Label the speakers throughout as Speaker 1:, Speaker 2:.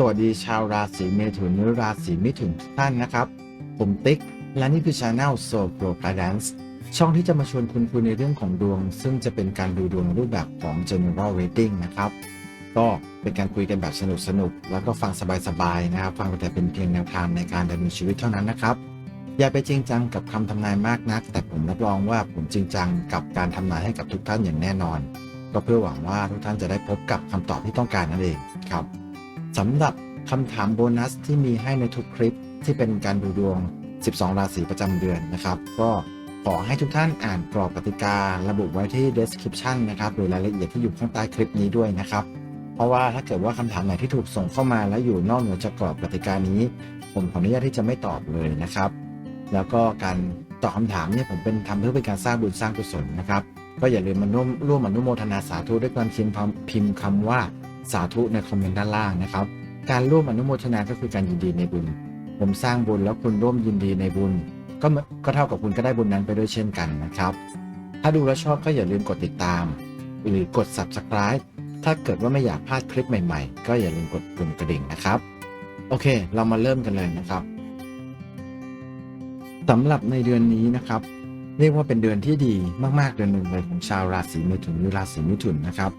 Speaker 1: สวัสดีชาวราศีเมถุนหรือราศีมิถุนทุกท่านนะครับ ผมติ๊ก และนี่คือช anel So Pro Guidance ช่องที่จะมาชวนคุณคุยในเรื่องของดวง ซึ่งจะเป็นการดูดวงรูปแบบของ general reading นะครับ ก็เป็นการคุยกันแบบสนุกสนุกแล้วก็ฟังสบายๆนะครับ ฟังแต่เป็นเพียงแนวทางในการดำเนินชีวิตเท่านั้นนะครับ อย่าไปจริงจังกับคำทำนายมากนัก แต่ผมรับรองว่าผมจริงจังกับการทำนายให้กับทุกท่านอย่างแน่นอน ก็เพื่อหวังว่าทุกท่านจะได้พบกับคำตอบที่ต้องการนั่นเองครับ สำหรับคำถามโบนัสที่มีให้ในทุกคลิปที่เป็นการดูดวง 12 ราศีประจำเดือนนะครับ ก็ขอให้ทุกท่านอ่านกรอบกติการะบุไว้ที่ description นะครับหรือรายละเอียดที่อยู่ข้างใต้คลิปนี้ด้วยนะครับ เพราะว่าถ้าเกิดว่าคำถามไหนที่ถูกส่งเข้ามาแล้วอยู่นอกเหนือจากกรอบกติกานี้ ผมขออนุญาตที่จะไม่ตอบเลยนะครับ แล้วก็การตอบคำถามเนี่ยผมเป็นทำเพื่อเป็นการสร้างบุญสร้างกุศลนะครับ ก็อย่าลืมมาร่วมร่วมอนุโมทนาสาธุด้วยการพิมพ์คำพิมพ์คำว่า สาธุในคอมเมนต์ด้านล่างนะครับ การร่วมอนุโมทนาก็คือการยินดีในบุญ ผมสร้างบุญแล้วคุณร่วมยินดีในบุญ ก็เหมือนก็เท่ากับคุณก็ได้บุญนั้นไปด้วยเช่นกันนะครับ ถ้าดูแล้วชอบก็อย่าลืมกดติดตาม หรือกด subscribe ถ้าเกิดว่าไม่อยากพลาดคลิปใหม่ๆ ก็อย่าลืมกดปุ่มกระดิ่งนะครับ โอเค เรามาเริ่มกันเลยนะครับสำหรับในเดือนนี้นะครับ เรียกว่าเป็นเดือนที่ดีมากๆเดือนหนึ่งเลยของชาวราศีเมถุนหรือราศีมิถุนนะครับ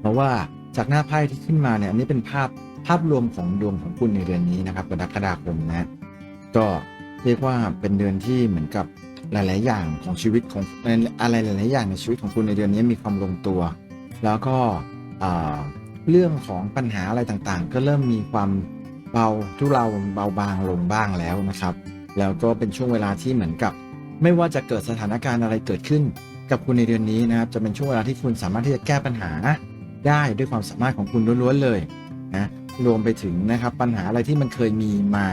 Speaker 1: เพราะว่า จากหน้าไพ่ที่ขึ้นมาเนี่ยอันนี้เป็นภาพภาพรวมของดวงของคุณในเดือนนี้นะครับกรกฎาคมนะก็เรียกว่าเป็นเดือนที่เหมือนกับหลาย ๆ อย่างของชีวิตของอะไรหลาย ๆ อย่างในชีวิตของคุณในเดือนนี้มีความลงตัว แล้วก็เรื่องของปัญหาอะไรต่างๆ ก็เริ่มมีความเบาทุเลาเบาบางลงบ้างแล้วนะครับ แล้วก็เป็นช่วงเวลาที่เหมือนกับ ไม่ว่าจะเกิดสถานการณ์อะไรเกิดขึ้น กับคุณในเดือนนี้นะครับ จะเป็นช่วงเวลาที่คุณสามารถที่จะแก้ปัญหา ได้ด้วยความสามารถของคุณล้วนๆเลยนะรวมไปถึงนะครับปัญหาอะไรที่มันเคยมีมา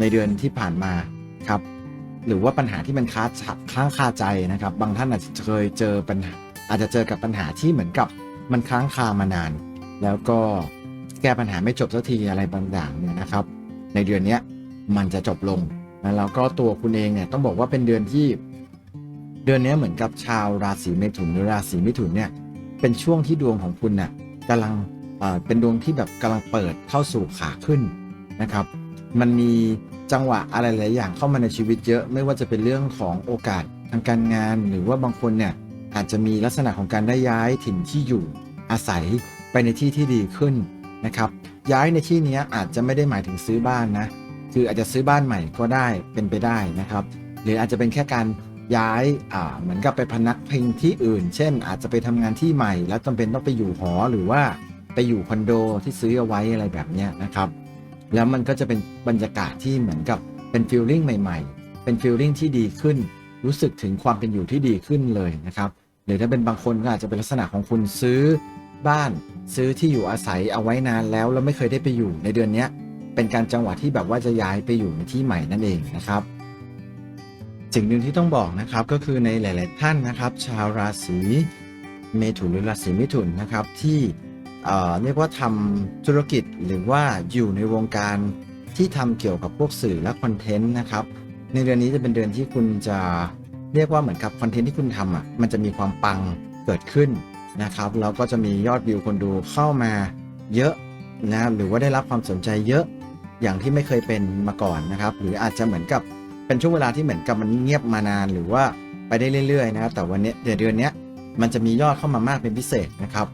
Speaker 1: ในเดือนที่ผ่านมาครับหรือว่าปัญหาที่มันค้าฉค้างคาใจนะครับ บางท่านอาจจะเคยเจอปัญหาอาจจะเจอกับปัญหาที่เหมือนกับมันค้างคามานาน แล้วก็แก้ปัญหาไม่จบสักทีอะไรบางอย่างเนี่ยนะครับ ในเดือนนี้มันจะจบลงแล้วก็ตัวคุณเองเนี่ยต้องบอกว่าเป็นเดือนที่ เดือนนี้เหมือนกับชาวราศีเมถุนหรือราศีมิถุนเนี่ย เป็นช่วงที่ดวงของคุณน่ะกำลังเอ่อเป็นดวงที่แบบกำลังเปิดเข้าสู่ขาขึ้นนะครับ มันมีจังหวะอะไรหลายอย่างเข้ามาในชีวิตเยอะ ไม่ว่าจะเป็นเรื่องของโอกาสทางการงาน หรือว่าบางคนเนี่ยอาจจะมีลักษณะของการได้ย้ายถิ่นที่อยู่อาศัยไปในที่ที่ดีขึ้นนะครับ ย้ายในที่นี้อาจจะไม่ได้หมายถึงซื้อบ้านนะ คืออาจจะซื้อบ้านใหม่ก็ได้เป็นไปได้นะครับ หรืออาจจะเป็นแค่การ ย้ายอ่าเหมือนกับไปพนักพิงที่อื่น เช่น อาจจะไปทำงานที่ใหม่ แล้วจำเป็นต้องไปอยู่หอหรือว่าไปอยู่คอนโดที่ซื้อเอาไว้อะไรแบบนี้นะครับ แล้วมันก็จะเป็นบรรยากาศที่เหมือนกับเป็นฟิลลิ่งใหม่ๆ เป็นฟิลลิ่งที่ดีขึ้น รู้สึกถึงความเป็นอยู่ที่ดีขึ้นเลยนะครับ หรือถ้าเป็นบางคนก็อาจจะเป็นลักษณะของคุณซื้อบ้านซื้อที่อยู่อาศัยเอาไว้นานแล้วแล้วไม่เคยได้ไปอยู่ในเดือนนี้เป็นการจังหวะที่แบบว่าจะย้ายไปอยู่ในที่ใหม่นั่นเองนะครับ สิ่งหนึ่งที่ต้องบอกนะครับก็คือในหลาย ๆ ท่านนะครับ ชาวราศีเมถุนหรือราศีมิถุนนะครับที่เอ่อเรียกว่าทำธุรกิจหรือว่าอยู่ในวงการที่ทำเกี่ยวกับพวกสื่อและคอนเทนต์นะครับ ในเดือนนี้จะเป็นเดือนที่คุณจะเรียกว่าเหมือนกับคอนเทนต์ที่คุณทำอะมันจะมีความปังเกิดขึ้นนะครับแล้วก็จะมียอดวิวคนดูเข้ามาเยอะนะหรือว่าได้รับความสนใจเยอะอย่างที่ไม่เคยเป็นมาก่อนนะครับ หรืออาจจะเหมือนกับ เป็นช่วงเวลาที่เหมือนกับมันเงียบมานานหรือว่าไปได้เรื่อยๆนะครับแต่วันนี้เดือนเนี้มันจะมียอดเข้ามามากเป็นพิเศษนะครับ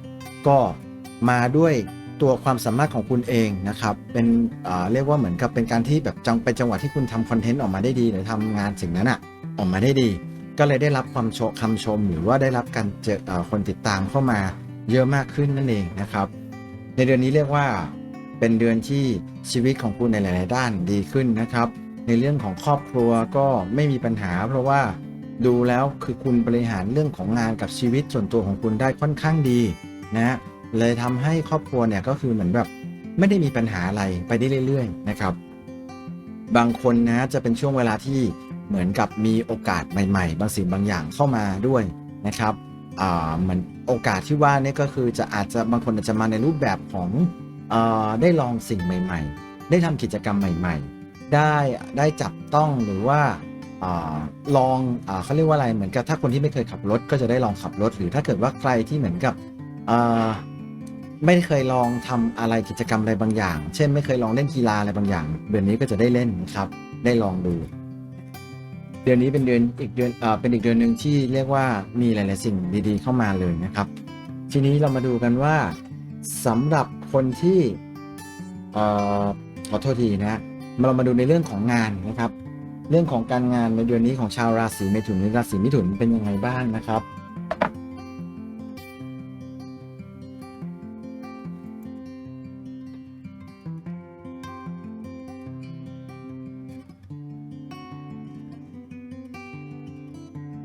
Speaker 1: ก็มาด้วยตัวความสามารถของคุณเองนะครับเป็นอ่าเรียกว่าเหมือนกับเป็นการที่แบบจังเป็นจังหวะที่คุณทำคอนเทนต์ออกมาได้ดีหรือทำงานสิ่งนั้นอะออกมาได้ดี ก็เลยได้รับความชมคำชม หรือว่าได้รับการเจออคนติดตามเข้ามาเยอะมากขึ้นนั่นเองนะครับ ในเดือนนี้เรียกว่าเป็นเดือนที่ชีวิตของคุณในหลาย ๆ ด้านดีขึ้นนะครับ ในเรื่องของครอบครัวก็ไม่มีปัญหา เพราะว่าดูแล้วคือคุณบริหารเรื่องของงานกับชีวิตส่วนตัวของคุณได้ค่อนข้างดีนะเลยทำให้ครอบครัวเนี่ยก็คือเหมือนแบบไม่ได้มีปัญหาอะไรไปได้เรื่อย ๆ นะครับ บางคนนะจะเป็นช่วงเวลาที่เหมือนกับมีโอกาสใหม่ๆ บางสิ่งบางอย่างเข้ามาด้วยนะครับอ่าเหมือนโอกาสที่ว่านี่ก็คือจะอาจจะบางคนอาจจะมาในรูปแบบของอ่อได้ลองสิ่งใหม่ ๆ ได้ทำกิจกรรมใหม่ ๆ ได้ได้จับต้องหรือว่าอลองอเขาเรียกว่าอะไรเหมือนกับถ้าคนที่ไม่เคยขับรถก็จะได้ลองขับรถ หรือถ้าเกิดว่าใครที่เหมือนกับไม่เคยลองทำอะไรกิจกรรมอะไรบางอย่าง เช่น ไม่เคยลองเล่นกีฬาอะไรบางอย่าง เดือนนี้ก็จะได้เล่นนะครับ ได้ลองดู เดือนนี้เป็นเดือนอีกเดือนเอ่อเป็นอีกเดือนหนึ่งที่เรียกว่ามีหลาย ๆ สิ่งดีๆ เข้ามาเลยนะครับ ทีนี้เรามาดูกันว่าสำหรับคนที่ขอโทษทีนะ เรามาดูในเรื่องของงานนะครับ เรื่องของการงานในเดือนนี้ของชาวราศีเมถุนหรือราศีมิถุนเป็นยังไงบ้างนะครับ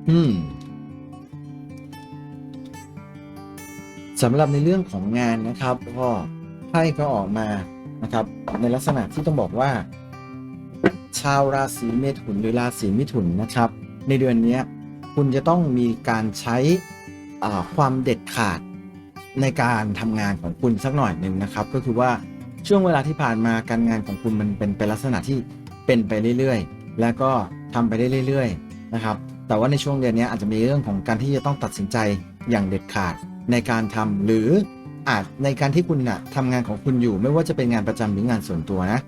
Speaker 1: อืมสำหรับในเรื่องของงานนะครับ ก็ไพ่ก็ออกมานะครับ ในลักษณะที่ต้องบอกว่าาวราศีเมถุนหรือราศีมิถุนนะครับ ในเดือนนี้คุณจะต้องมีการใช้ความเด็ดขาดในการทำงานของคุณสักหน่อยหนึ่งนะครับ ก็คือว่าช่วงเวลาที่ผ่านมาการงานของคุณมันเป็นเป็นลักษณะที่เป็นไปเรื่อยๆ แล้วก็ทำไปได้เรื่อยๆนะครับแต่ว่าในช่วงเดือนนี้อาจจะมีเรื่องของการที่จะต้องตัดสินใจอย่างเด็ดขาดในการทำหรืออาจในการที่คุณนะทำงานของคุณอยู่ไม่ว่าจะเป็นงานประจำหรืองานส่วนตัวนะ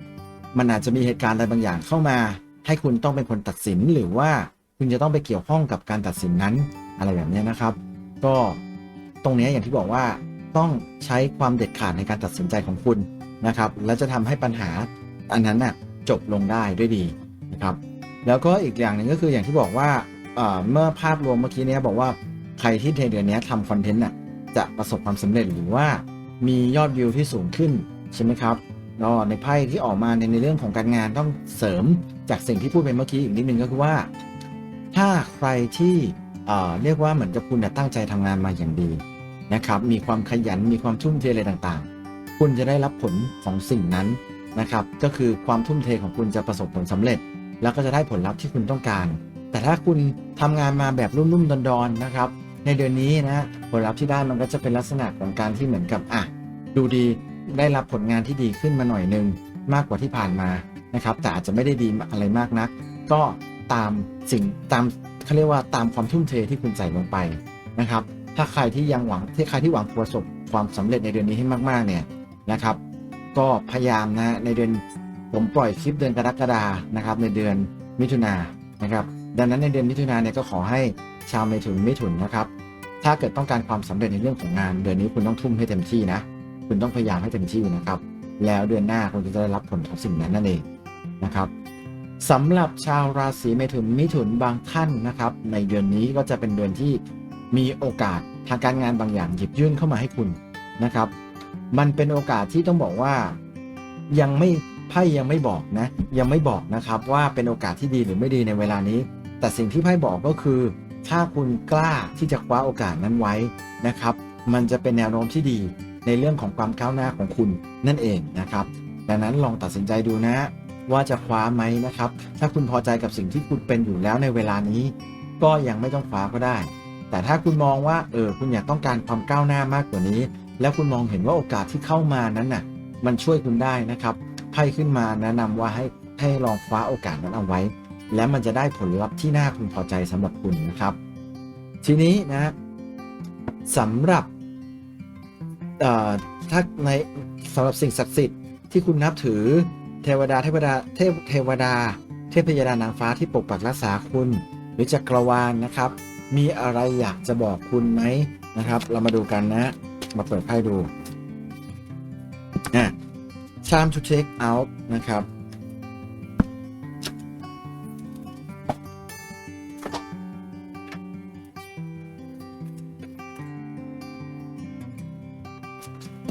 Speaker 1: มันอาจจะมีเหตุการณ์อะไรบางอย่างเข้ามา ให้คุณต้องเป็นคนตัดสินหรือว่าคุณจะต้องไปเกี่ยวข้องกับการตัดสินนั้นอะไรแบบนี้นะครับ ก็ตรงนี้อย่างที่บอกว่าต้องใช้ความเด็ดขาดในการตัดสินใจของคุณนะครับ และจะทำให้ปัญหาอันนั้นน่ะจบลงได้ด้วยดีนะครับ แล้วก็อีกอย่างหนึ่งก็คืออย่างที่บอกว่าเมื่อภาพรวมเมื่อกี้เนี้ยบอกว่าใครที่ในเดือนนี้ทำคอนเทนต์น่ะจะประสบความสำเร็จหรือว่ามียอดวิวที่สูงขึ้นใช่ไหมครับ ก็ในไพ่ที่ออกมาในในเรื่องของการงานต้องเสริมจากสิ่งที่พูดไปเมื่อกี้อีกนิดนึงก็คือว่า ถ้าใครที่เอ่อเรียกว่าเหมือนกับคุณตั้งใจทำงานมาอย่างดีนะครับมีความขยันมีความทุ่มเทอะไรต่างๆ คุณจะได้รับผลของสิ่งนั้นนะครับ ก็คือความทุ่มเทของคุณจะประสบผลสำเร็จ แล้วก็จะได้ผลลัพธ์ที่คุณต้องการ แต่ถ้าคุณทำงานมาแบบรุ่มๆดอนๆนะครับ ในเดือนนี้นะผลลัพธ์ที่ได้มันก็จะเป็นลักษณะของการที่เหมือนกับอะดูดี ได้รับผลงานที่ดีขึ้นมาหน่อยหนึงมากกว่าที่ผ่านมานะครับ แต่อาจจะไม่ได้ดีอะไรมากนัก ก็ตามสิ่งตามเขาเรียกว่าตามความทุ่มเทที่คุณใส่ลงไปนะครับ ถ้าใครที่ยังหวังที่ใครที่หวังประสบความสำเร็จในเดือนนี้ให้มากๆเนี่ยนะครับ ก็พยายามนะในเดือนผมปล่อยคลิปเดือนกรกฎานะครับ ในเดือนมิถุนานะครับ ดังนั้นในเดือนมิถุนาเนี่ยก็ขอให้ชาวเมถุนมิถุนนะครับ ถ้าเกิดต้องการความสำเร็จในเรื่องของงาน เดือนนี้คุณต้องทุ่มให้เต็มที่นะ คุณต้องพยายามให้เต็มที่นะครับ แล้วเดือนหน้าคุณจะได้รับผลของสิ่งนั้นนั่นเองนะครับสำหรับชาวราศีเมถุนมิถุนบางท่านนะครับ ในเดือนนี้ก็จะเป็นเดือนที่มีโอกาสทางการงานบางอย่างหยิบยื่นเข้ามาให้คุณนะครับ มันเป็นโอกาสที่ต้องบอกว่ายังไม่ไพ่ยังไม่บอกนะ ยังไม่บอกนะครับว่าเป็นโอกาสที่ดีหรือไม่ดีในเวลานี้ แต่สิ่งที่ไพ่บอกก็คือ ถ้าคุณกล้าที่จะคว้าโอกาสนั้นไว้นะครับ มันจะเป็นแนวโน้มที่ดี ในเรื่องของความก้าวหน้าของคุณนั่นเองนะครับ ดังนั้นลองตัดสินใจดูนะ ว่าจะคว้าไหมนะครับ ถ้าคุณพอใจกับสิ่งที่คุณเป็นอยู่แล้วในเวลานี้ ก็ยังไม่ต้องคว้าก็ได้ แต่ถ้าคุณมองว่าเออคุณอยากต้องการความก้าวหน้ามากกว่านี้ แล้วคุณมองเห็นว่าโอกาสที่เข้ามานั้นน่ะ มันช่วยคุณได้นะครับไพ่ขึ้นมาแนะนำว่าให้ให้ลองคว้าโอกาสนั้นเอาไว้ และมันจะได้ผลลัพธ์ที่น่าพึงพอใจสำหรับคุณนะครับ ทีนี้นะสำหรับ ถ้าในสำหรับสิ่งศักดิ์สิทธิ์ที่คุณนับถือเทวดาเทวดาเทพเทวดา เทพยดานางฟ้าที่ปกปักรักษาคุณ หรือจักรวาลนะครับ มีอะไรอยากจะบอกคุณไหมนะครับ เรามาดูกันนะ มาเปิดไพ่ดูอะ time to take out นะครับ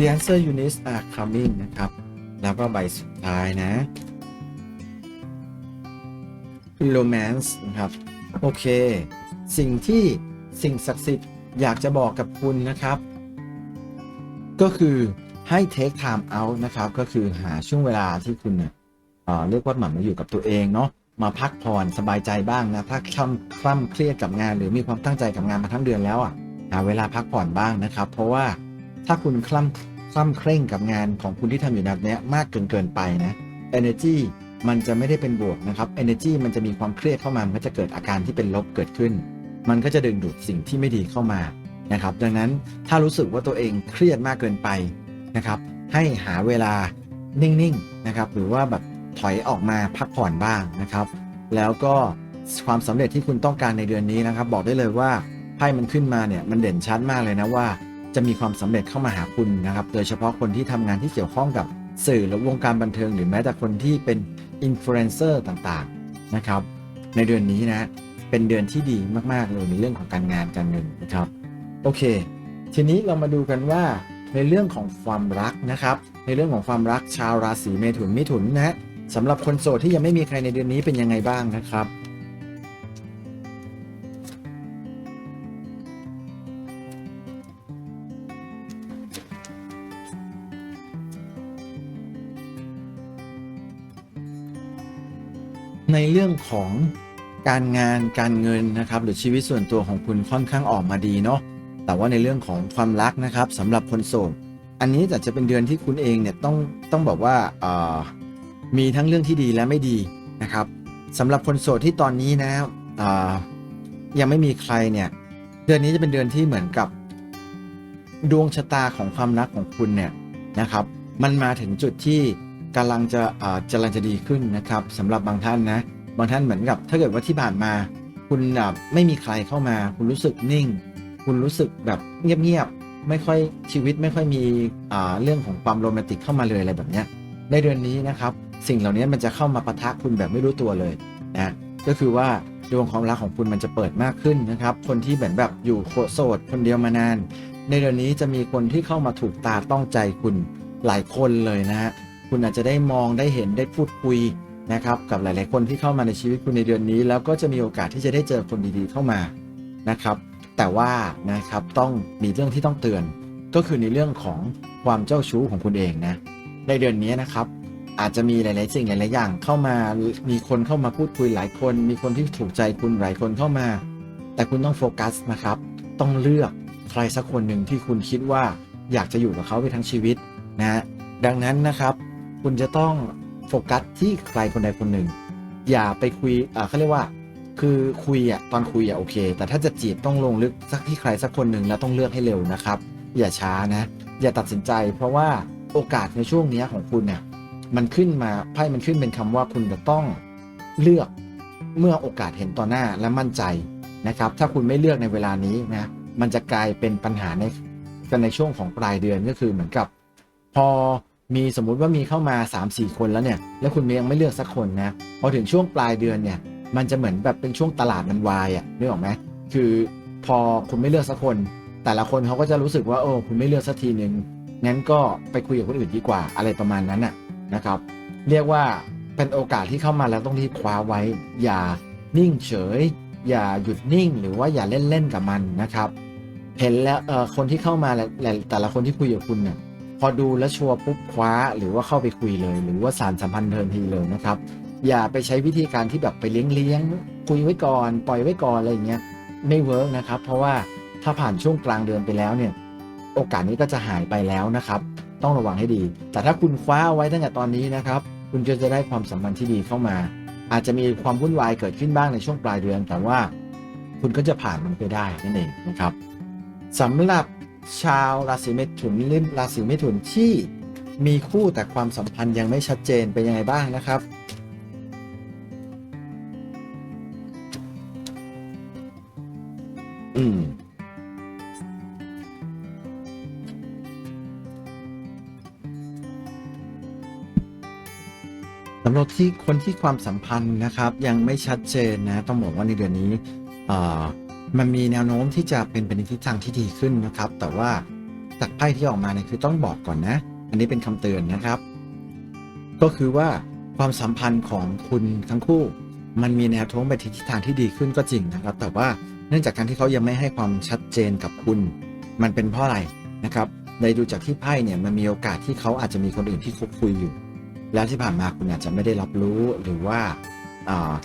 Speaker 1: The answer units are coming นะครับ แล้วก็ใบสุดท้ายนะ romance นะครับ โอเค สิ่งที่สิ่งศักดิ์สิทธิ์อยากจะบอกกับคุณนะครับ ก็คือให้ take time out นะครับ ก็คือหาช่วงเวลาที่คุณเอ่อเรียกว่าหมั่นมาอยู่กับตัวเองเนาะมาพักผ่อนสบายใจบ้างนะถ้าคล่ำคล่ำเครียดกับงาน หรือมีความตั้งใจกับงานมาทั้งเดือนแล้วอะหาเวลาพักผ่อนบ้างนะครับ เพราะว่า ถ้าคุณคล่ำคล่ำเคร่งกับงานของคุณที่ทำอยู่แบบเนี้ยมากเกินเกินไปนะ energy มันจะไม่ได้เป็นบวกนะครับ energy มันจะมีความเครียดเข้ามา มันก็จะเกิดอาการที่เป็นลบเกิดขึ้น มันก็จะดึงดูดสิ่งที่ไม่ดีเข้ามานะครับ ดังนั้นถ้ารู้สึกว่าตัวเองเครียดมากเกินไปนะครับ ให้หาเวลานิ่งๆนะครับ หรือว่าแบบถอยออกมาพักผ่อนบ้างนะครับ แล้วก็ความสำเร็จที่คุณต้องการในเดือนนี้นะครับ บอกได้เลยว่าไพ่มันขึ้นมาเนี่ยมันเด่นชัดมากเลยนะว่า จะมีความสำเร็จเข้ามาหาคุณนะครับ โดยเฉพาะคนที่ทำงานที่เกี่ยวข้องกับสื่อและวงการบันเทิง หรือแม้แต่คนที่เป็นอินฟลูเอนเซอร์ต่างๆนะครับ ในเดือนนี้นะเป็นเดือนที่ดีมากๆเลยในเรื่องของการงานการเงินนะครับโอเค ทีนี้เรามาดูกันว่าในเรื่องของความรักนะครับ ในเรื่องของความรักชาวราศีเมถุนมิถุนนะฮะสำหรับคนโสดที่ยังไม่มีใครในเดือนนี้เป็นยังไงบ้างนะครับ ในเรื่องของการงานการเงินนะครับ หรือชีวิตส่วนตัวของคุณค่อนข้างออกมาดีเนาะแต่ว่าในเรื่องของความรักนะครับสำหรับคนโสดอันนี้อาจจะเป็นเดือนที่คุณเองเนี่ยต้องต้องบอกว่าเอ่อมีทั้งเรื่องที่ดีและไม่ดีนะครับสำหรับคนโสดที่ตอนนี้นะเอ่อยังไม่มีใครเนี่ยเดือนนี้จะเป็นเดือนที่เหมือนกับ ดวงชะตาของความรักของคุณเนี่ยนะครับ มันมาถึงจุดที่ กำลังจะเอ่อกำลังจะดีขึ้นนะครับสำหรับบางท่านนะบางท่านเหมือนกับ ถ้าเกิดว่าที่ผ่านมา คุณแบบไม่มีใครเข้ามา คุณรู้สึกนิ่ง คุณรู้สึกแบบเงียบๆไม่ค่อยชีวิตไม่ค่อยมีเรื่องของความโรแมนติกเข้ามาเลยอะไรแบบนี้ในเดือนนี้นะครับ สิ่งเหล่านี้มันจะเข้ามาปะทะคุณแบบไม่รู้ตัวเลยนะก็คือว่าดวงความรักของคุณมันจะเปิดมากขึ้นนะครับ คนที่แบบแบบอยู่โสดคนเดียวมานาน ในเดือนนี้จะมีคนที่เข้ามาถูกตาต้องใจคุณหลายคนเลยนะฮะ คุณอาจจะได้มองได้เห็นได้พูดคุยนะครับกับหลาย ๆ คนที่เข้ามาในชีวิตคุณในเดือนนี้ แล้วก็จะมีโอกาสที่จะได้เจอคนดีๆเข้ามานะครับ แต่ว่านะครับต้องมีเรื่องที่ต้องเตือน ก็คือในเรื่องของความเจ้าชู้ของคุณเองนะในเดือนนี้นะครับ อาจจะมีหลาย ๆ สิ่งหลาย ๆ อย่างเข้ามามีคนเข้ามาพูดคุยหลายคน มีคนที่ถูกใจคุณหลายคนเข้ามา แต่คุณต้องโฟกัสนะครับ ต้องเลือกใครสักคนหนึ่งที่คุณคิดว่าอยากจะอยู่กับเขาไปทั้งชีวิตนะดังนั้นนะครับ คุณจะต้องโฟกัสที่ใครคนใดคนหนึ่ง อย่าไปคุยอ่าเขาเรียกว่า คือคุยอะตอนคุยอะโอเค แต่ถ้าจะจีบต้องลงลึกสักที่ใครสักคนหนึ่งแล้วต้องเลือกให้เร็วนะครับ อย่าช้านะ อย่าตัดสินใจ เพราะว่าโอกาสในช่วงนี้ของคุณเนี่ยมันขึ้นมาไพ่มันขึ้นเป็นคำว่าคุณจะต้องเลือกเมื่อโอกาสเห็นต่อหน้าและมั่นใจนะครับ ถ้าคุณไม่เลือกในเวลานี้นะมันจะกลายเป็นปัญหาในกันในช่วงของปลายเดือนก็คือเหมือนกับ พอ มีสมมุติว่ามีเข้ามา 3-4 คนแล้วเนี่ย แล้วคุณยังไม่เลือกสักคนนะ พอถึงช่วงปลายเดือนเนี่ย มันจะเหมือนแบบเป็นช่วงตลาดมันวายอะ่ะนึกออกไหมคือพอคุณไม่เลือกสักคน แต่ละคนเขาก็จะรู้สึกว่าโอ้คุณไม่เลือกสักทีหนึ่งงั้นก็ไปคุยกับคนอื่นดีกว่าอะไรประมาณนั้นน่ะนะครับ เรียกว่าเป็นโอกาสที่เข้ามาแล้วต้องรีบคว้าไว้ อย่านิ่งเฉย อย่าหยุดนิ่ง หรือว่าอย่าเล่นเล่นๆกับมันนะครับ เห็นแล้วเออคนที่เข้ามาและแต่ละคนที่คุยกับคุณเนี่ย พอดูแล้วชัวร์ปุ๊บคว้าหรือว่าเข้าไปคุยเลย หรือว่าสารสัมพันธ์เทินทีเลยนะครับ อย่าไปใช้วิธีการที่แบบไปเลี้ยงเลี้ยงคุยไว้ก่อน ปล่อยไว้ก่อนอะไรอย่างเงี้ยไม่เวิร์กนะครับ เพราะว่าถ้าผ่านช่วงกลางเดือนไปแล้วเนี่ย โอกาสนี้ก็จะหายไปแล้วนะครับ ต้องระวังให้ดี แต่ถ้าคุณคว้าเอาไว้ตั้งแต่ตอนนี้นะครับ คุณก็จะได้ความสัมพันธ์ที่ดีเข้ามา อาจจะมีความวุ่นวายเกิดขึ้นบ้างในช่วงปลายเดือน แต่ว่าคุณก็จะผ่านมันไปได้นั่นเองนะครับสำหรับ ชาวราศีเมถุนหรือราศีเมถุนที่มีคู่แต่ความสัมพันธ์ยังไม่ชัดเจนเป็นยังไงบ้างนะครับ อืมสำหรับที่คนที่ความสัมพันธ์นะครับ ยังไม่ชัดเจนนะ ต้องบอกว่าในเดือนนี้เอ่อ มันมีแนวโน้มที่จะเป็นไปในทิศทางที่ดีขึ้นนะครับ แต่ว่าจากไพ่ที่ออกมาเนี่ยคือต้องบอกก่อนนะ อันนี้เป็นคำเตือนนะครับ ก็คือว่าความสัมพันธ์ของคุณทั้งคู่ มันมีแนวโน้มไปทิศทางที่ดีขึ้นก็จริงนะครับ แต่ว่าเนื่องจากการที่เขายังไม่ให้ความชัดเจนกับคุณ มันเป็นเพราะอะไรนะครับในดูจากที่ไพ่เนี่ยมันมีโอกาสที่เขาอาจจะมีคนอื่นที่คบคุยอยู่ แล้วที่ผ่านมาคุณอาจจะไม่ได้รับรู้หรือว่า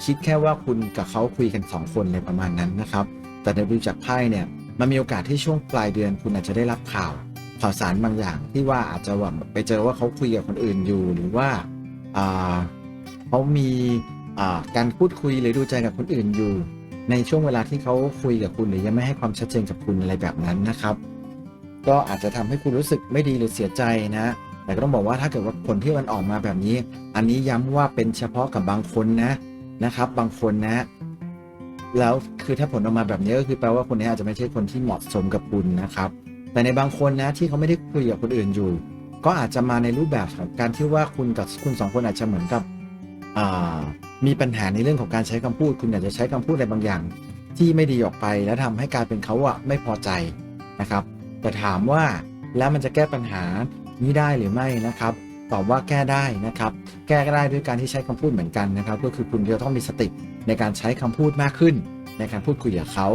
Speaker 1: คิดแค่ว่าคุณกับเขาคุยกันสองคนเลยประมาณนั้นนะครับ แต่ในดูจากไพ่เนี่ยมันมีโอกาสที่ช่วงปลายเดือนคุณอาจจะได้รับข่าว ข่าวสารบางอย่างที่ว่าอาจจะว่าไปเจอว่าเขาคุยกับคนอื่นอยู่หรือว่าเขามีการพูดคุยหรือดูใจกับคนอื่นอยู่ ในช่วงเวลาที่เขาคุยกับคุณหรือยังไม่ให้ความชัดเจนกับคุณอะไรแบบนั้นนะครับ ก็อาจจะทำให้คุณรู้สึกไม่ดีหรือเสียใจนะแต่ก็ต้องบอกว่าถ้าเกิดว่าผลที่มันออกมาแบบนี้ อันนี้ย้ำว่าเป็นเฉพาะกับบางคนนะนะครับ บางคนนะ แล้วคือถ้าผลออกมาแบบนี้ก็คือแปลว่าคนนี้อาจจะไม่ใช่คนที่เหมาะสมกับคุณนะครับ แต่ในบางคนนะที่เขาไม่ได้คุยกับคนอื่นอยู่ ก็อาจจะมาในรูปแบบของการที่ว่าคุณกับคุณสองคนอาจจะเหมือนกับมีปัญหาในเรื่องของการใช้คำพูด คุณอาจจะใช้คำพูดอะไรบางอย่าง ที่ไม่ดีออกไปแล้วทำให้กลายเป็นเขาอะไม่พอใจนะครับ แต่ถามว่าแล้วมันจะแก้ปัญหานี้ได้หรือไม่นะครับตอบว่าแก้ได้นะครับ แก้ก็ได้ด้วยการที่ใช้คำพูดเหมือนกันนะครับ ก็คือคุณจะต้องมีสติ ในการใช้คำพูดมากขึ้น ในการพูดคุยกับเขา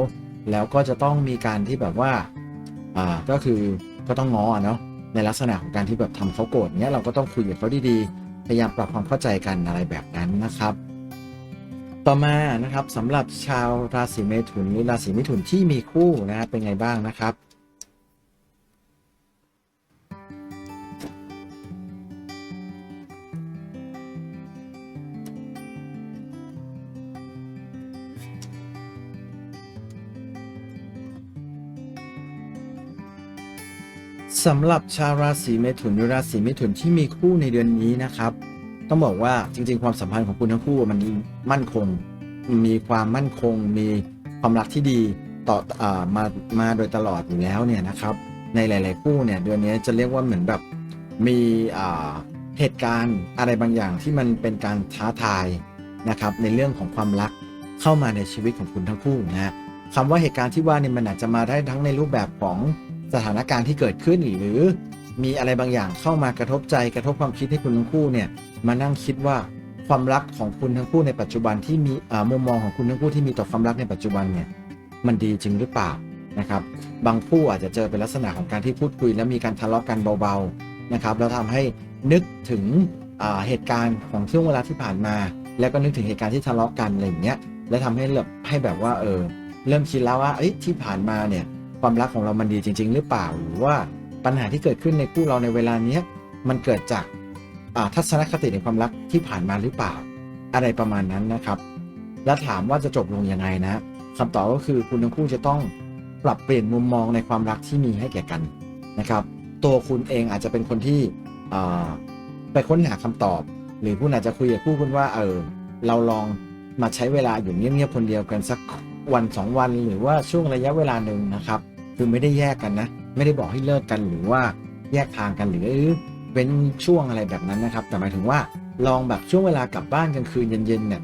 Speaker 1: แล้วก็จะต้องมีการที่แบบว่าอ่าก็คือก็ต้องง้อเนาะในลักษณะของการที่แบบทำเขาโกรธเนี้ยเราก็ต้องคุยกับเขาดีๆ พยายามปรับความเข้าใจกันอะไรแบบนั้นนะครับ ต่อมานะครับสำหรับชาวราศีเมถุนหรือราศีมิถุนที่มีคู่นะครับเป็นไงบ้างนะครับ สำหรับชาวราศีเมถุนหรือราศีมิถุนที่มีคู่ในเดือนนี้นะครับ ต้องบอกว่าจริง ๆ ความสัมพันธ์ของคุณทั้งคู่มันมั่นคง มีความมั่นคง มีความรักที่ดีต่ออามามาโดยตลอดอยู่แล้วเนี่ยนะครับ ในหลาย ๆ คู่เนี่ยเดือนนี้จะเรียกว่าเหมือนแบบมีเหตุการณ์อะไรบางอย่างที่มันเป็นการท้าทายนะครับ ในเรื่องของความรักเข้ามาในชีวิตของคุณทั้งคู่นะฮะคำว่าเหตุการณ์ที่ว่าเนี่ยมันอาจจะมาได้ทั้งในรูปแบบของ สถานการณ์ที่เกิดขึ้นหรือมีอะไรบางอย่างเข้ามากระทบใจกระทบความคิดให้คุณทั้งคู่เนี่ยมานั่งคิดว่าความรักของคุณทั้งคู่ในปัจจุบันที่มีมุมมองของคุณทั้งคู่ที่มีต่อความรักในปัจจุบันเนี่ยมันดีจริงหรือเปล่านะครับ บางคู่อาจจะเจอเป็นลักษณะของการที่พูดคุย แล้วมีการทะเลาะกันเบาๆนะครับแล้วทำให้นึกถึงเหตุการณ์ของช่วงเวลาที่ผ่านมา แล้วก็นึกถึงเหตุการณ์ที่ทะเลาะกันอะไรอย่างเงี้ยแล้วทำให้แบบให้แบบว่าเออเริ่มคิดแล้วว่าเอ้ที่ผ่านมาเนี่ย ความรักของเรามันดีจริง ๆ หรือเปล่า หรือว่าปัญหาที่เกิดขึ้นในคู่เราในเวลาเนี้ยมันเกิดจากทัศนคติในความรักที่ผ่านมาหรือเปล่า อะไรประมาณนั้นนะครับ แล้วถามว่าจะจบลงยังไงนะคำตอบก็คือคุณทั้งคู่จะต้องปรับเปลี่ยนมุมมองในความรักที่มีให้แก่กันนะครับ ตัวคุณเองอาจจะเป็นคนที่ไปค้นหาคำตอบ หรือคุณอาจจะคุยกับคู่คุณว่าเออเราลองมาใช้เวลาอยู่เงียบๆคนเดียวกันสัก วันสองวันหรือว่าช่วงระยะเวลาหนึ่งนะครับ คือไม่ได้แยกกันนะ ไม่ได้บอกให้เลิกกันหรือว่าแยกทางกันหรือเป็นช่วงอะไรแบบนั้นนะครับ แต่หมายถึงว่าลองแบบช่วงเวลากลับบ้านกลางคืนเย็นๆเนี่ย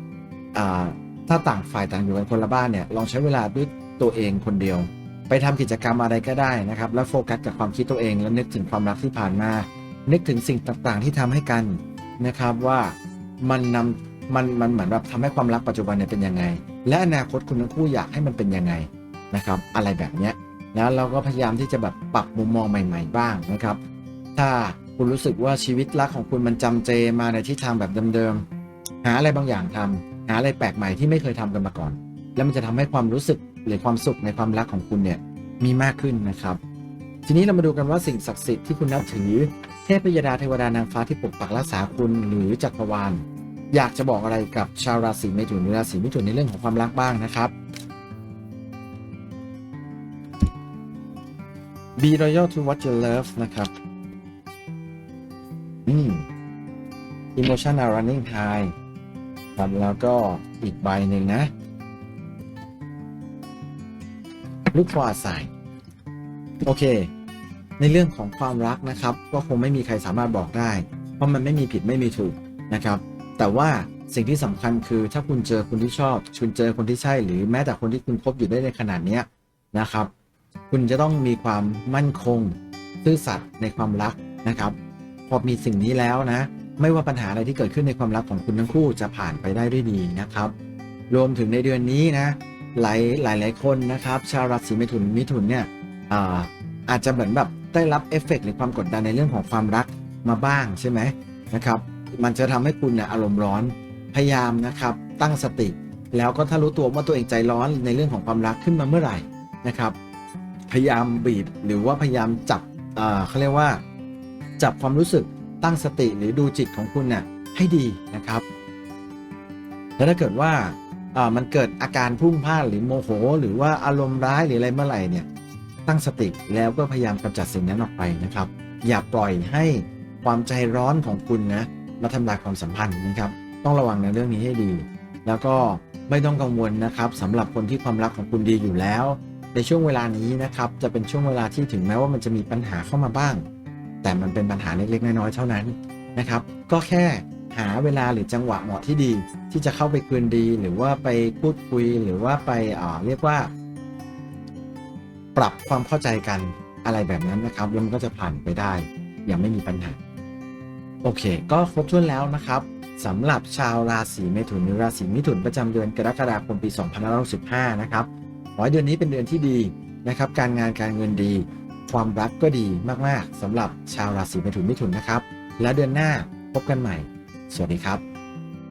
Speaker 1: ถ้าต่างฝ่ายต่างอยู่กันคนละบ้านเนี่ยลองใช้เวลาด้วยตัวเองคนเดียว ไปทำกิจกรรมอะไรก็ได้นะครับ แล้วโฟกัสกับความคิดตัวเองแล้วนึกถึงความรักที่ผ่านมา นึกถึงสิ่งต่างๆที่ทำให้กันนะครับว่ามันนำ มันมันเหมือนแบบทำให้ความรักปัจจุบันเนี่ยเป็นยังไง และอนาคตคุณทั้งคู่อยากให้มันเป็นยังไงนะครับ อะไรแบบเนี้ยแล้วเราก็พยายามที่จะแบบปรับมุมมองใหม่ ๆ บ้างนะครับ ถ้าคุณรู้สึกว่าชีวิตรักของคุณมันจำเจมาในทิศทางแบบเดิมๆหาอะไรบางอย่างทำหาอะไรแปลกใหม่ที่ไม่เคยทำกันมาก่อน แล้วมันจะทำให้ความรู้สึกหรือความสุขในความรักของคุณเนี่ยมีมากขึ้นนะครับ ทีนี้เรามาดูกันว่าสิ่งศักดิ์สิทธิ์ที่คุณนับถือเทพยดาเทวดานางฟ้าที่ปกปักรักษาคุณหรือจักรวาล อยากจะบอกอะไรกับชาวราศีเมถุนหรือราศีมิถุนในเรื่องของความรักบ้างนะครับ Be loyal to what you love นะครับ อืม Emotion are running high ครับแล้วก็อีกใบหนึ่งนะ Look for a sign โอเค ในเรื่องของความรักนะครับ ก็คงไม่มีใครสามารถบอกได้ เพราะมันไม่มีผิดไม่มีถูกนะครับ แต่ว่าสิ่งที่สำคัญคือถ้าคุณเจอคนที่ชอบ คุณเจอคนที่ใช่ หรือแม้แต่คนที่คุณคบอยู่ได้ในขนาดนี้นะครับ คุณจะต้องมีความมั่นคงซื่อสัตย์ในความรักนะครับ พอมีสิ่งนี้แล้วนะ ไม่ว่าปัญหาอะไรที่เกิดขึ้นในความรักของคุณทั้งคู่จะผ่านไปได้ด้วยดีนะครับ รวมถึงในเดือนนี้นะ หลายหลายหลายคนนะครับ ชาวราศีมิถุนมิถุนเนี่ยอาอาจจะเหมือนแบบได้รับเอฟเฟกต์หรือความกดดันในเรื่องของความรักมาบ้างใช่ไหมนะครับ มันจะทำให้คุณเนี่ยอารมณ์ร้อนพยายามนะครับตั้งสติ แล้วก็ถ้ารู้ตัวว่าตัวเองใจร้อนในเรื่องของความรักขึ้นมาเมื่อไหร่นะครับ พยายามบีบหรือว่าพยายามจับเขาเรียกว่า จับความรู้สึกตั้งสติหรือดูจิตของคุณเนี่ยให้ดีนะครับ แล้วถ้าเกิดว่ามันเกิดอาการพุ่งพลานหรือโมโห หรือว่าอารมณ์ร้ายหรืออะไรเมื่อไหร่เนี่ยตั้งสติแล้วก็พยายามกำจัดสิ่งนั้นออกไปนะครับ อย่าปล่อยให้ความใจร้อนของคุณนะ มาทำลายความสัมพันธ์นะครับ ต้องระวังในเรื่องนี้ให้ดี แล้วก็ไม่ต้องกังวลนะครับสำหรับคนที่ความรักของคุณดีอยู่แล้ว ในช่วงเวลานี้นะครับจะเป็นช่วงเวลาที่ถึงแม้ว่ามันจะมีปัญหาเข้ามาบ้าง แต่มันเป็นปัญหาเล็กๆน้อยๆเท่านั้นนะครับ ก็แค่หาเวลาหรือจังหวะเหมาะที่ดี ที่จะเข้าไปคืนดี หรือว่าไปพูดคุยหรือว่าไปอ่าเรียกว่า ปรับความเข้าใจกันอะไรแบบนั้นนะครับแล้วมันก็จะผ่านไปได้อย่างไม่มีปัญหา โอเค ก็ครบถ้วนแล้วนะครับสำหรับชาวราศีเมถุนหรือราศีมิถุนประจำเดือนกรกฎาคมปี 2565 นะครับขอให้เดือนนี้เป็นเดือนที่ดีนะครับ การงานการเงินดี ความรักก็ดีมาก ๆสำหรับชาวราศีเมถุนมิถุนนะครับ และเดือนหน้าพบกันใหม่ สวัสดีครับ